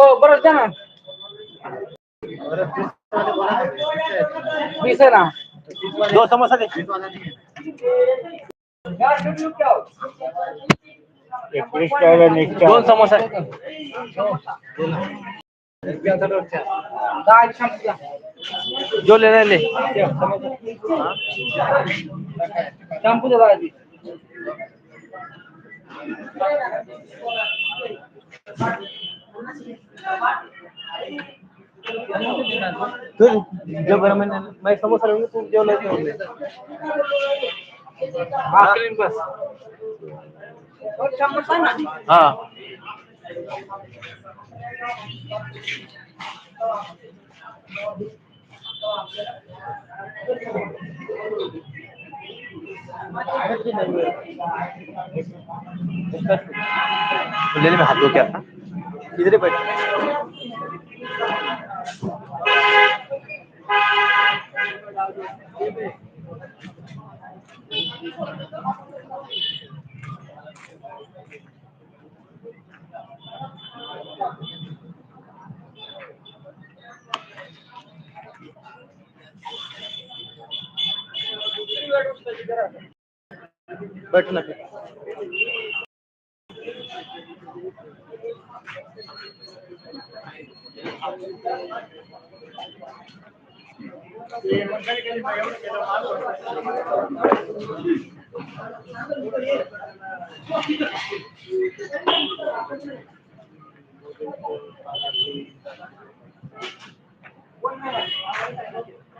ओ बरस जाना बीस है ना दो समोसा दे दोन समोसा जो ले रहे ले दे तो जब बड़ा मैं समोसा लूंगी तो जो लेते होंगे बस हाँ Thank you. ले ले मैं हाथ धो क्या था इधर ही बैठ बैठना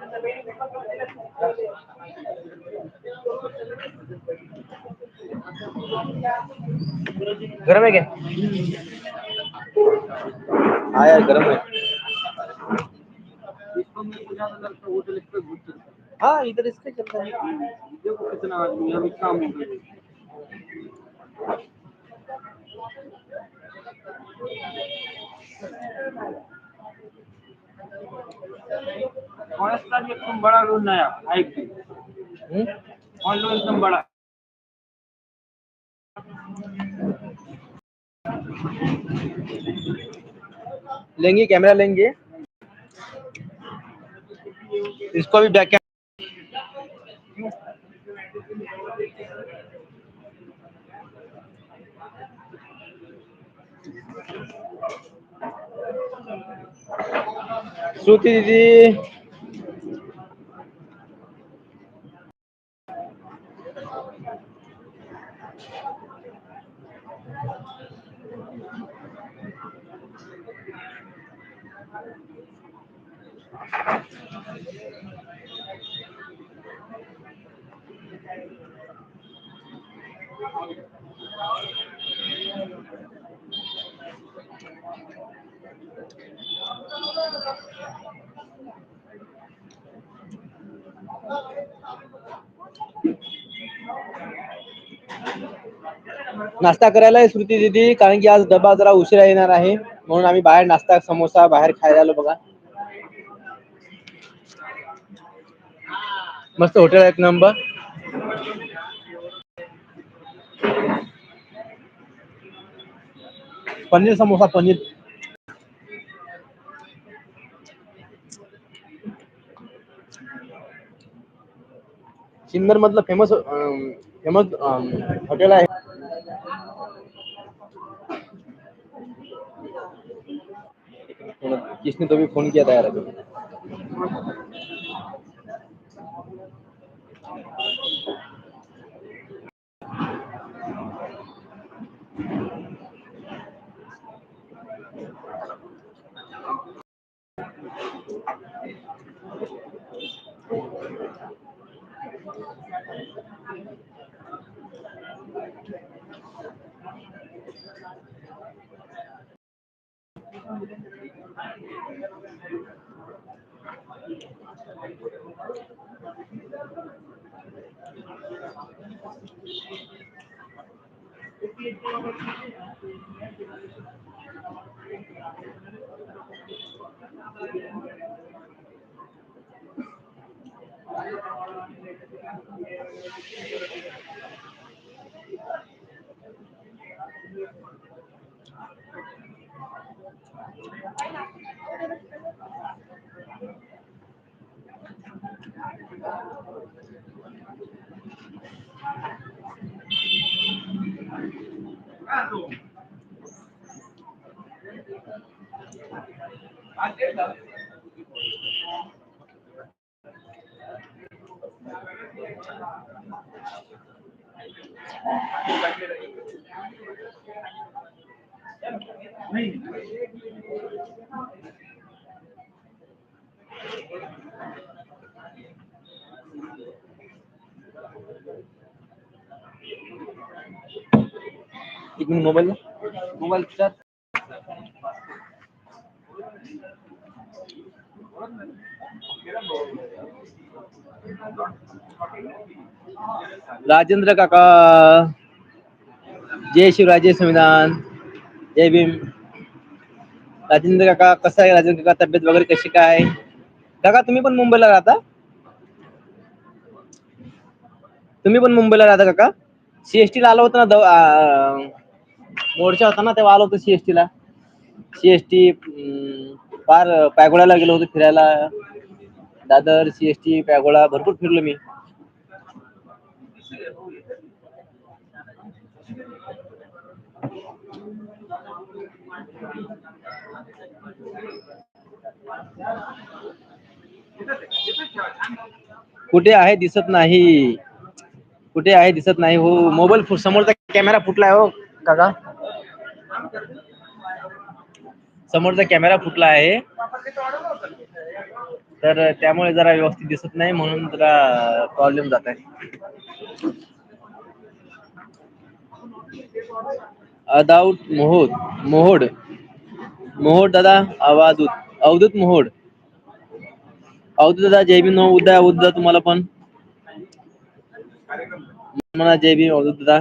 Thank you. गर्म है क्या हाँ यार गर्म है हाँ इधर इसका चलता है देखो कितना आदमी अभी काम एकदम बड़ा रूल नया आई हाइक ऑनलाइन हम्म? एकदम बड़ा लेंगे कैमरा लेंगे इसको भी बैक श्रुति दीदी नाश्ता करायला श्रुती दीदी कारण की आज डबा जरा उशिरा येणार आहे म्हणून आम्ही बाहेर नाश्ता समोसा बाहेर खायला आलो बघा मस्त होटल एक नंबर पनीर समोसा पनीर सिन्नर मतलब फेमस फेमस होटल है किसने तो भी फोन किया था यार एक मोबाइल मोबाइल के राजेंद्र काका जय शिवराज संविधान जय भीम राजेंद्र काका कसं आहे राजेंद्र काका तब्येत वगैरे कशी काय काका तुम्हें पण मुंबईला राहता तुम्ही पण मुंबईला राहता काका सीएसटी ला आला होता ना मोर्चा होता ना तेव्हा आलो होतो सीएसटी ला सीएसटी फार पॅगोळ्याला गेलो होतो फिरायला दादर सीएसटी पॅगोळा भरपूर फिरलो मी कुठे आहे दिसत नाही कुठे आहे दिसत नाही हो मोबाईल समोरचा कॅमेरा फुटलाय हो काका समोरचा कॅमेरा फुटला आहे तर त्यामुळे जरा व्यवस्थित दिसत नाही म्हणून जरा प्रॉब्लेम जात आहे अदाऊट मोहोद मोहोड मोहोड दादा अवादूत अवधूत मोहोड अवधूत दादा जय भीम उद्या उद्या तुम्हाला पण म्हणा जय भीम अवधूत दादा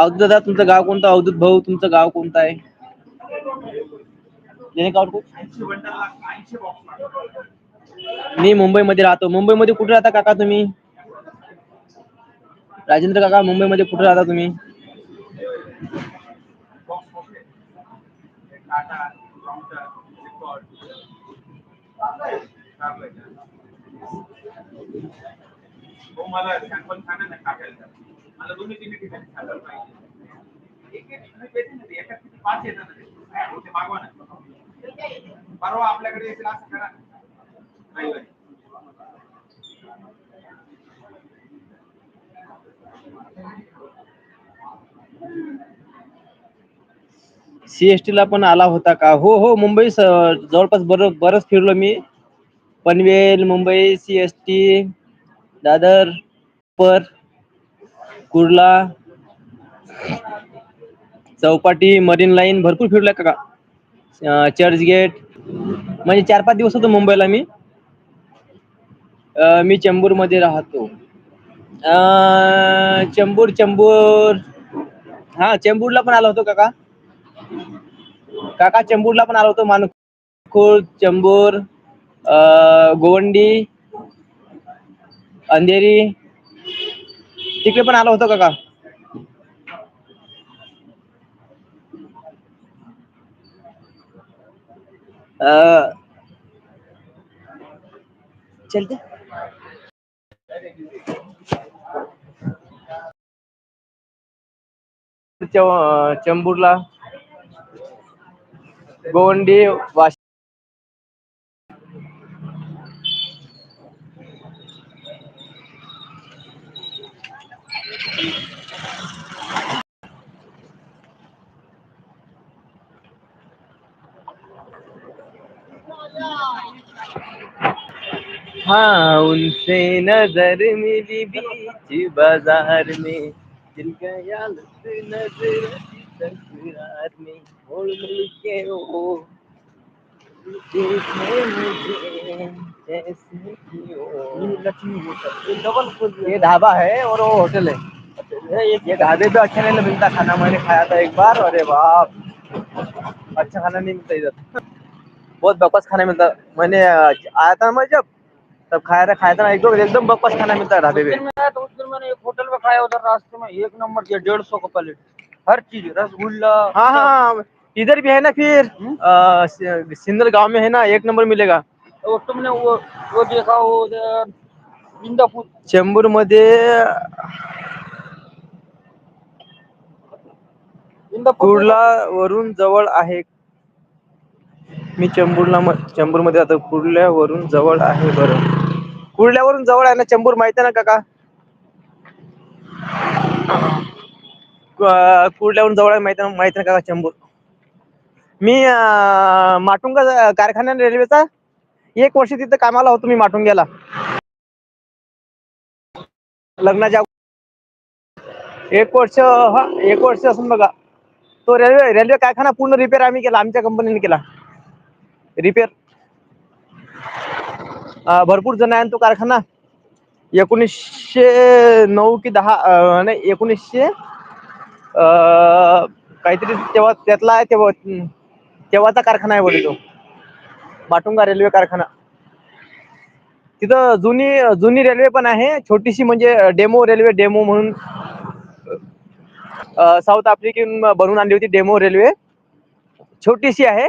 अवधूत तुमचं गाव कोणतं अवधूत भाऊ तुमचं गाव कोणतं आहे मी मुंबईमध्ये राहतो मुंबईमध्ये कुठे राहता काका तुम्ही राजेंद्र काका मुंबईमध्ये कुठे राहता तुम्ही हो, मला परवा आपल्याकडे येतील असं करा नाही सीएसटी ला पण आला होता का हो हो मुंबई जवळपास बर बरच फिरलो मी पनवेल मुंबई सीएसटी दादर पर कुर्ला चौपाटी मरीन लाईन भरपूर फिरलाय का चर्चगेट म्हणजे चार पाच दिवस होतो मुंबईला मी मी चेंबूर मध्ये राहतो चंबूर चेंबूर चेंबूर हा चेंबूरला पण आलो होतो काका काका चेंबूरला पण आलो होतो मानखुर्द चेंबूर गोवंडी अंधेरी तिकडे पण आलो होतो काका चलते चंबूरला गोंडी वाशी हाँ उनसे नजर मिली बीच बाजार में दिल गया नजर तकरार में और मिलके हो ये ढाबा है और वो होटल है ये ढाबे पे अच्छा नहीं मिलता खाना मैंने खाया था एक बार अरे बाप अच्छा खाना नहीं मिलता इधर बहुत बकवास खाना मिलता मैंने आया था मैं जब तब खाया था खाया था एकदम एकदम बकवास खाना मिलता है ढाबे पे मैंने एक होटल में खाया उधर रास्ते में एक नंबर के डेढ़ सौ का प्लेट हर चीज रसगुल्ला हाँ हाँ इधर भी है ना फिर सिंदर गांव में है ना एक नंबर मिलेगा तो तुमने वो वो देखा हो इंदापूर चेंबूर मध्ये कुर्ला वरून जवळ आहे मी चेंबूरला मध्ये मध्ये आता कुर्ल्यावरून जवळ आहे बरं कुर्ल्यावरून जवळ आहे ना चेंबूर माहित आहे ना काका कुर्ल्यावरून जवळ आहे माहित माहित ना काका चेंबूर मी माटुंगा कारखाना रेल्वेचा एक वर्ष तिथं कामाला होतो मी माटुंग्याला लग्नाच्या एक वर्ष हा एक वर्ष असून बघा तो रेल्वे रेल्वे कारखाना पूर्ण रिपेअर आम्ही केला आमच्या कंपनीने केला रिपेअर भरपूर जण आहे तो कारखाना एकोणीसशे नऊ की दहा नाही एकोणीसशे काहीतरी तेव्हा त्यातला आहे तेव्हा तेव्हाचा कारखाना आहे बोलतो माटुंगा रेल्वे कारखाना तिथं जुनी जुनी रेल्वे पण आहे छोटीशी म्हणजे डेमो रेल्वे डेमो म्हणून साऊथ आफ्रिकेन बनवून आणली होती डेमो रेल्वे छोटीशी आहे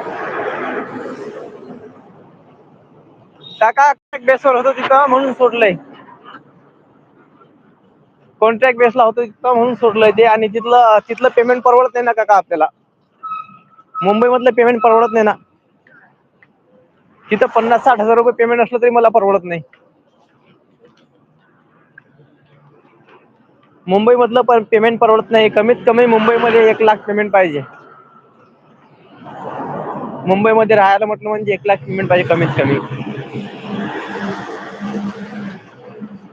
काका बेसवर होतो तिथं म्हणून सोडलंय कॉन्ट्रॅक्ट बेसला होतो तिथं म्हणून सोडलंय ते आणि तिथलं तिथलं पेमेंट परवडत नाही ना काका आपल्याला मुंबई मधलं पेमेंट परवडत नाही ना तिथं पन्नास साठ हजार रुपये पेमेंट असलं तरी मला परवडत नाही मुंबई मधलं पण पेमेंट परवडत नाही कमीत कमी मुंबईमध्ये एक लाख पेमेंट पाहिजे मुंबईमध्ये राहायला म्हटलं म्हणजे एक लाख पेमेंट पाहिजे कमीत कमी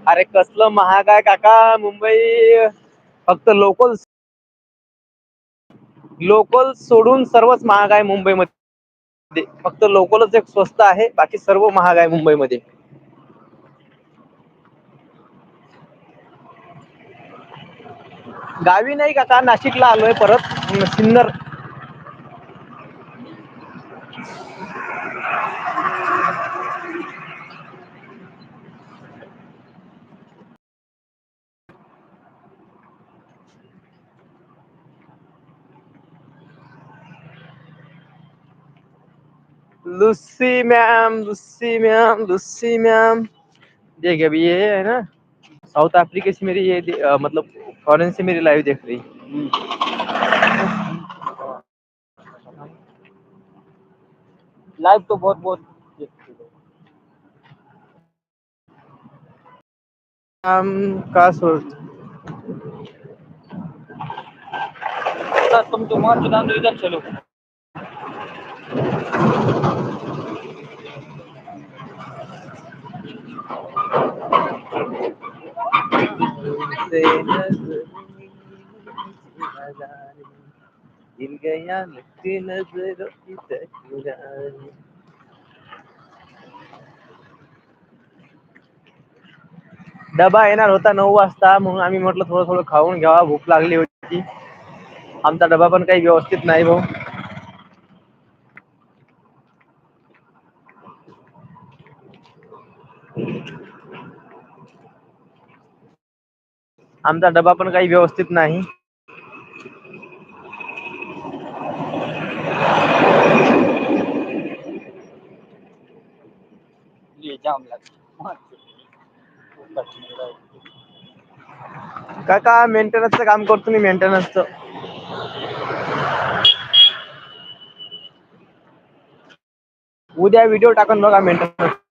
अरे कसलं महाग आहे काका मुंबई फक्त लोकल लोकल सोडून सर्वच महाग आहे मुंबईमध्ये फक्त लोकलच एक स्वस्त आहे बाकी सर्व महाग आहे मुंबईमध्ये गावी नाही काका नाशिकला आलोय परत Sinnar Lucy ma'am Lucy ma'am Lucy ma'am देखिए अभी ये है ना साउथ अफ्रीका से मेरी ये आ, मतलब फॉरेन से मेरी लाइव देख रही लाइव तो बहुत बहुत हम का सोच तुम तो मार नाम तो इधर चलो डबा येणार होता नऊ वाजता म्हणून आम्ही म्हटलं थोडं थोडं खाऊन घ्यावा भूक लागली होती आमचा डबा पण काही व्यवस्थित नाही भाऊ आमचा डबा पण काही व्यवस्थित नाही काका च काम करतो मी मेंटेनन्सचं उद्या व्हिडिओ टाकून बघा मेंटेनन्स